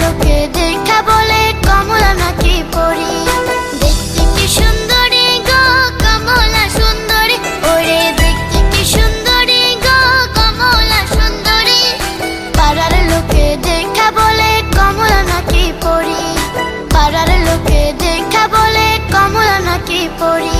লোকে দেখা বলে, কমলা নাকি পড়ি দেখতে কি সুন্দরী গো, কমলা সুন্দরী? ওরে, দেখতে কি সুন্দরী গো, কমলা সুন্দরী? পাড়ার লোকে দেখা বলে, কমলা নাকি পড়ি পাড়ার লোকে দেখা বলে, কমলা নাকি পড়ি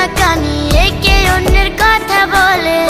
না কানি একে অন্যের কথা বলে।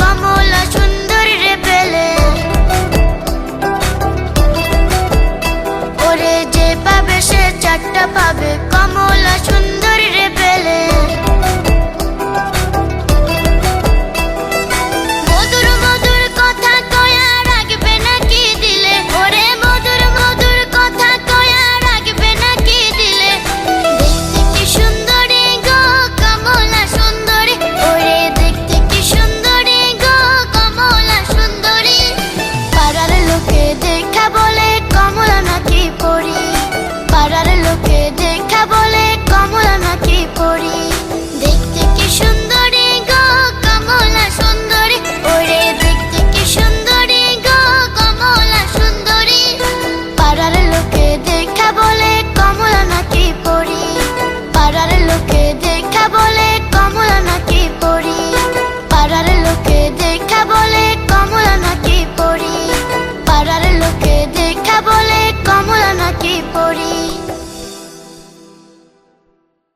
কমলা সুন্দর রে পেলে। ওরে যে পাবে সে চারটা পাবে কমলা সুন্দর বলে কমলা নাকি পড়ি